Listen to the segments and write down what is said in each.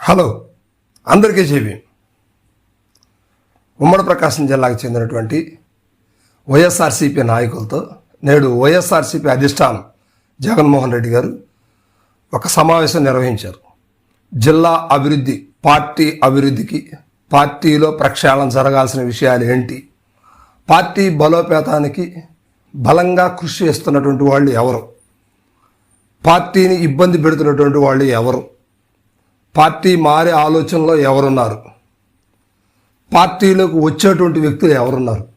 Hello అందరికీ చెప్పి ఉమ్మడి ప్రకాశం జిల్లాకు చెందినటువంటి వైఎస్ఆర్సీపీ నాయకులతో నేడు వైఎస్ఆర్సీపీ అధిష్టానం జగన్మోహన్ రెడ్డి గారు ఒక సమావేశం నిర్వహించారు. జిల్లా అభివృద్ధి పార్టీ అభివృద్ధికి పార్టీలో ప్రక్షాళన జరగాల్సిన విషయాలు ఏంటి? పార్టీ బలోపేతానికి బలంగా కృషి చేస్తున్నటువంటి వాళ్ళు ఎవరు? పార్టీని ఇబ్బంది పెడుతున్నటువంటి వాళ్ళు ఎవరు? పార్టీ మారే ఆలోచనలో ఎవరున్నారు? పార్టీలోకి వచ్చేటువంటి వ్యక్తులు ఎవరున్నారు?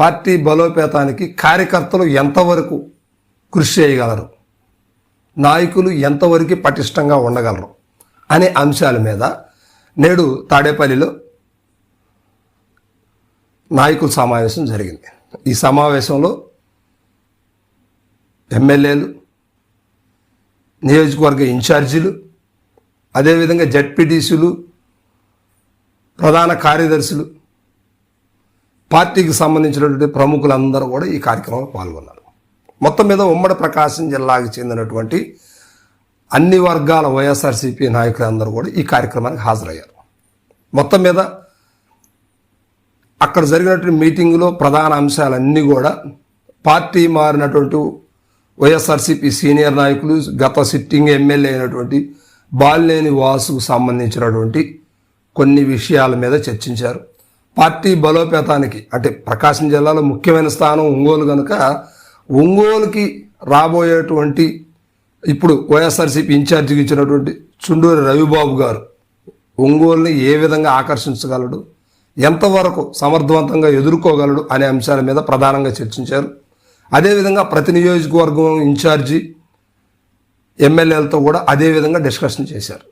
పార్టీ బలోపేతానికి కార్యకర్తలు ఎంతవరకు కృషి చేయగలరు? నాయకులు ఎంతవరకు పటిష్టంగా ఉండగలరు? అనే అంశాల మీద నేడు తాడేపల్లిలో నాయకుల సమావేశం జరిగింది. ఈ సమావేశంలో ఎమ్మెల్యేలు నియోజకవర్గ ఇన్ఛార్జీలు అదేవిధంగా జడ్పీటీసీలు ప్రధాన కార్యదర్శులు పార్టీకి సంబంధించినటువంటి ప్రముఖులందరూ కూడా ఈ కార్యక్రమంలో పాల్గొన్నారు. మొత్తం మీద ఉమ్మడి ప్రకాశం జిల్లాకి చెందినటువంటి అన్ని వర్గాల వైఎస్ఆర్సీపీ నాయకులందరూ కూడా ఈ కార్యక్రమానికి హాజరయ్యారు. మొత్తం మీద అక్కడ జరిగినటువంటి మీటింగ్లో ప్రధాన అంశాలన్నీ కూడా పార్టీ మారినటువంటి వైఎస్ఆర్సీపీ సీనియర్ నాయకులు గత సిట్టింగ్ ఎమ్మెల్యే అయినటువంటి బాలినేని వాసుకు సంబంధించినటువంటి కొన్ని విషయాల మీద చర్చించారు. పార్టీ బలోపేతానికి అంటే ప్రకాశం జిల్లాలో ముఖ్యమైన స్థానం ఒంగోలు కనుక ఒంగోలుకి రాబోయేటువంటి ఇప్పుడు వైఎస్ఆర్సీపీ ఇన్ఛార్జికి ఇచ్చినటువంటి చుండూరి రవిబాబు గారు ఒంగోలుని ఏ విధంగా ఆకర్షించగలడు ఎంతవరకు సమర్థవంతంగా ఎదుర్కోగలడు అనే అంశాల మీద ప్రధానంగా చర్చించారు. అదేవిధంగా ప్రతి నియోజకవర్గం ఇన్ఛార్జి ఎమ్మెల్యేలతో కూడా అదే విధంగా డిస్కషన్ చేశారు.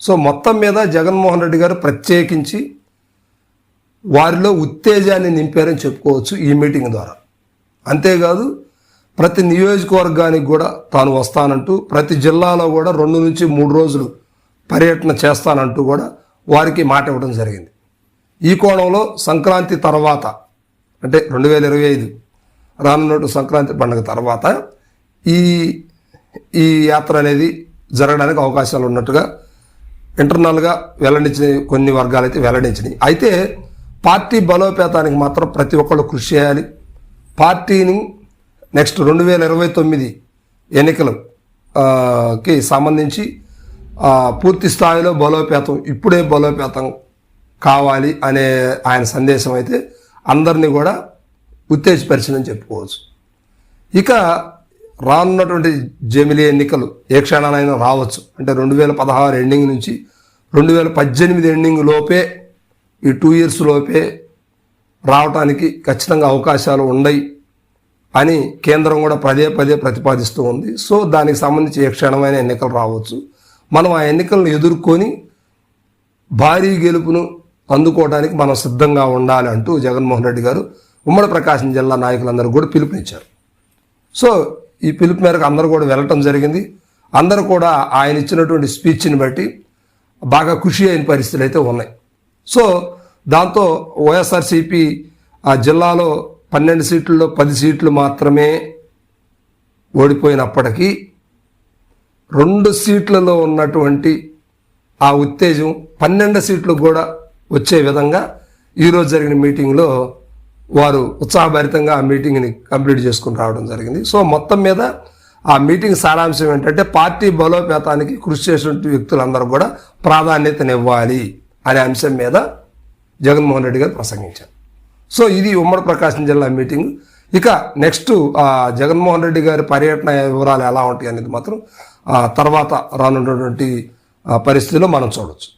సో మొత్తం మీద జగన్మోహన్ రెడ్డి గారు ప్రత్యేకించి వారిలో ఉత్తేజాన్ని నింపారని చెప్పుకోవచ్చు ఈ మీటింగ్ ద్వారా. అంతేకాదు ప్రతి నియోజకవర్గానికి కూడా తాను వస్తానంటూ ప్రతి జిల్లాలో కూడా రెండు నుంచి మూడు రోజులు పర్యటన చేస్తానంటూ కూడా వారికి మాట ఇవ్వడం జరిగింది. ఈ కోణంలో సంక్రాంతి తర్వాత అంటే రెండు వేల ఇరవై ఐదు రానున్నట్టు సంక్రాంతి పండుగ తర్వాత ఈ ఈ యాత్ర అనేది జరగడానికి అవకాశాలు ఉన్నట్టుగా ఇంటర్నల్గా వెల్లడించిన కొన్ని వర్గాలు అయితే వెల్లడించినాయి. అయితే పార్టీ బలోపేతానికి మాత్రం ప్రతి ఒక్కళ్ళు కృషి చేయాలి. పార్టీని నెక్స్ట్ రెండు వేల ఇరవై తొమ్మిది ఎన్నికలకి కి సంబంధించి పూర్తి స్థాయిలో బలోపేతం ఇప్పుడే బలోపేతం కావాలి అనే ఆయన సందేశం అయితే అందరినీ కూడా ఉత్తేజపరిచిందని చెప్పుకోవచ్చు. ఇక రానున్నటువంటి జమిలీ ఎన్నికలు ఏ క్షణానైనా రావచ్చు. అంటే రెండు వేల పదహారు ఎండింగ్ నుంచి రెండు వేల పద్దెనిమిది ఎండింగ్ లోపే ఈ టూ ఇయర్స్ లోపే రావటానికి ఖచ్చితంగా అవకాశాలు ఉన్నాయి అని కేంద్రం కూడా పదే పదే ప్రతిపాదిస్తూ ఉంది. సో దానికి సంబంధించి ఏ క్షణమైన ఎన్నికలు రావచ్చు. మనం ఆ ఎన్నికలను ఎదుర్కొని భారీ గెలుపును అందుకోవడానికి మనం సిద్ధంగా ఉండాలి అంటూ జగన్మోహన్ రెడ్డి గారు ఉమ్మడి ప్రకాశం జిల్లా నాయకులందరూ కూడా పిలుపునిచ్చారు. సో ఈ పిలుపు మేరకు అందరూ కూడా వెళ్ళటం జరిగింది. అందరూ కూడా ఆయన ఇచ్చినటువంటి స్పీచ్ని బట్టి బాగా ఖుషి అయిన పరిస్థితులు అయితే ఉన్నాయి. సో దాంతో వైఎస్ఆర్సీపీ ఆ జిల్లాలో పన్నెండు సీట్లలో పది సీట్లు మాత్రమే ఓడిపోయినప్పటికీ రెండు సీట్లలో ఉన్నటువంటి ఆ ఉత్తేజం పన్నెండు సీట్లు కూడా వచ్చే విధంగా ఈరోజు జరిగిన మీటింగ్లో వారు ఉత్సాహభరితంగా ఆ మీటింగ్ని కంప్లీట్ చేసుకుని రావడం జరిగింది. సో మొత్తం మీద ఆ మీటింగ్ సారాంశం ఏంటంటే పార్టీ బలోపేతానికి కృషి చేసినటువంటి వ్యక్తులందరూ కూడా ప్రాధాన్యతనివ్వాలి అనే అంశం మీద జగన్మోహన్ రెడ్డి గారు ప్రసంగించారు. సో ఇది ఉమ్మడి ప్రకాశం జిల్లా మీటింగ్. ఇక నెక్స్ట్ జగన్మోహన్ రెడ్డి గారి పర్యటన వివరాలు ఎలా ఉంటాయి అనేది మాత్రం ఆ, తర్వాత రానున్నటువంటి పరిస్థితిలో మనం చూడవచ్చు